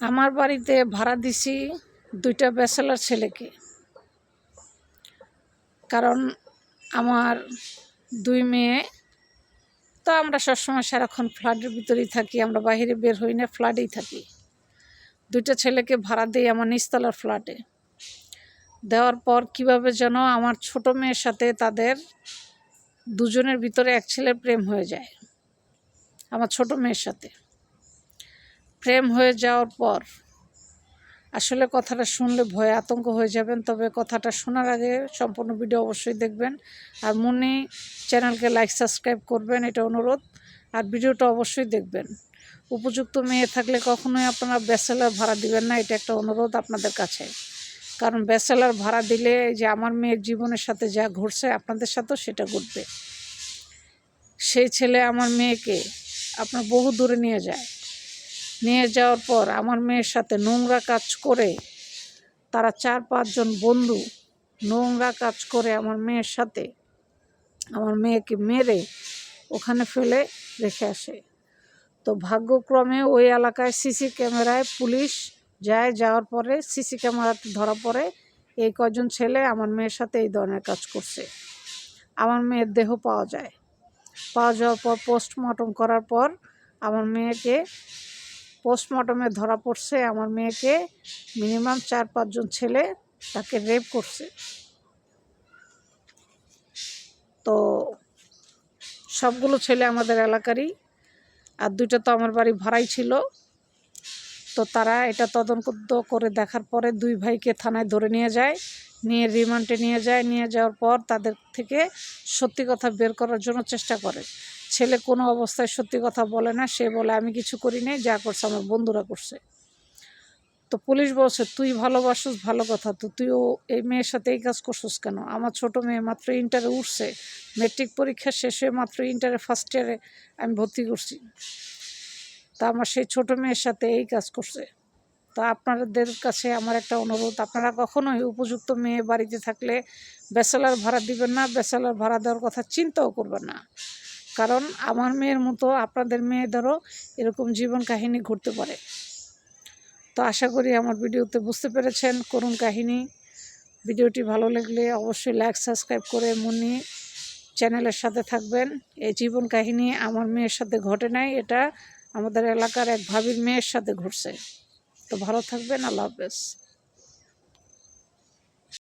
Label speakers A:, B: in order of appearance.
A: আমার বাড়িতে ভাড়া দিছি দুইটা ব্যাচেলার ছেলেকে। কারণ আমার দুই মেয়ে, তো আমরা সবসময় সারাক্ষণ ফ্ল্যাটের ভিতরেই থাকি, আমরা বাইরে বের হই না, ফ্ল্যাটেই থাকি। দুইটা ছেলেকে ভাড়া দিই আমার নিচতলার ফ্ল্যাটে। দেওয়ার পর কীভাবে যেন আমার ছোট মেয়ের সাথে তাদের দুজনের ভিতরে এক ছেলের প্রেম হয়ে যায়, আমার ছোট মেয়ের সাথে। প্রেম হয়ে যাওয়ার পর আসলে কথাটা শুনলে ভয়ে আতঙ্ক হয়ে যাবেন। তবে কথাটা শোনার আগে সম্পূর্ণ ভিডিও অবশ্যই দেখবেন। আর মনে চ্যানেলকে লাইক, সাবস্ক্রাইব করবেন, এটা অনুরোধ। আর ভিডিওটা অবশ্যই দেখবেন। উপযুক্ত মেয়ে থাকলে কখনোই আপনারা ব্যাচেলার ভাড়া দিবেন না, এটা একটা অনুরোধ আপনাদের কাছে। কারণ ব্যাচেলার ভাড়া দিলে যে আমার মেয়ের জীবনের সাথে যা ঘটছে আপনাদের সাথেও সেটা ঘটবে। সেই ছেলে আমার মেয়েকে আপনার বহু দূরে নিয়ে যায়। নিয়ে যাওয়ার পর আমার মেয়ের সাথে নোংরা কাজ করে, তারা চার পাঁচজন বন্ধু নোংরা কাজ করে আমার মেয়ের সাথে, আমার মেয়েকে মেরে ওখানে ফেলে রেখে আসে। তো ভাগ্যক্রমে ওই এলাকায় সিসি ক্যামেরায় পুলিশ যায়, যাওয়ার পরে সিসি ক্যামেরাতে ধরা পড়ে এই কজন ছেলে আমার মেয়ের সাথে এই ধরনের কাজ করছে। আমার মেয়ের দেহ পাওয়া যায়। পাওয়া যাওয়ার পর পোস্টমর্টম করার পর আমার মেয়েকে পোস্টমর্টমে ধরা পড়ছে আমার মেয়েকে মিনিমাম চার পাঁচজন ছেলে তাকে রেপ করছে। তো সবগুলো ছেলে আমাদের এলাকারই, আর দুইটা তো আমার বাড়ি ভাড়াই ছিল। তো তারা এটা তদন্ত করে দেখার পরে দুই ভাইকে থানায় ধরে নিয়ে যায়, নিয়ে রিমান্ডে নিয়ে যায়, নিয়ে যাওয়ার পর তাদের থেকে সত্যি কথা বের করার জন্য চেষ্টা করে। ছেলে কোনো অবস্থায় সত্যি কথা বলে না, সে বলে, আমি কিছু করি নাই, যা করছে আমার বন্ধুরা করছে। তো পুলিশ বলছে, তুই ভালোবাসিস, ভালো কথা, তো তুইও এই মেয়ের সাথে এই কাজ করছিস কেন? আমার ছোট মেয়ে মাত্র ইন্টারে উঠছে মেট্রিক পরীক্ষা শেষ হয়ে মাত্র ইন্টারে ফার্স্ট ইয়ারে আমি ভর্তি করছি। তা আমার সেই ছোট মেয়ের সাথে এই কাজ করছে। তো আপনাদের কাছে আমার একটা অনুরোধ, আপনারা কখনোই উপযুক্ত মেয়ে বাড়িতে থাকলে ব্যাচেলার ভাড়া দিবেন না, ব্যাচেলার ভাড়া দেওয়ার কথা চিন্তাও করবেন না। কারণ আমার মেয়ের মতো আপনাদের মেয়েদেরও এরকম জীবন কাহিনী ঘটতে পারে। তো আশা করি আমার ভিডিওতে বুঝতে পেরেছেন করুণ কাহিনী। ভিডিওটি ভালো লাগলে অবশ্যই লাইক সাবস্ক্রাইব করে মনি চ্যানেলের সাথে থাকবেন। এই জীবন কাহিনী আমার মেয়ের সাথে ঘটে নাই, এটা আমাদের এলাকার এক ভাবির মেয়ের সাথে ঘটছে। তো ভালো থাকবেন, আল্লাহ হাফেজ।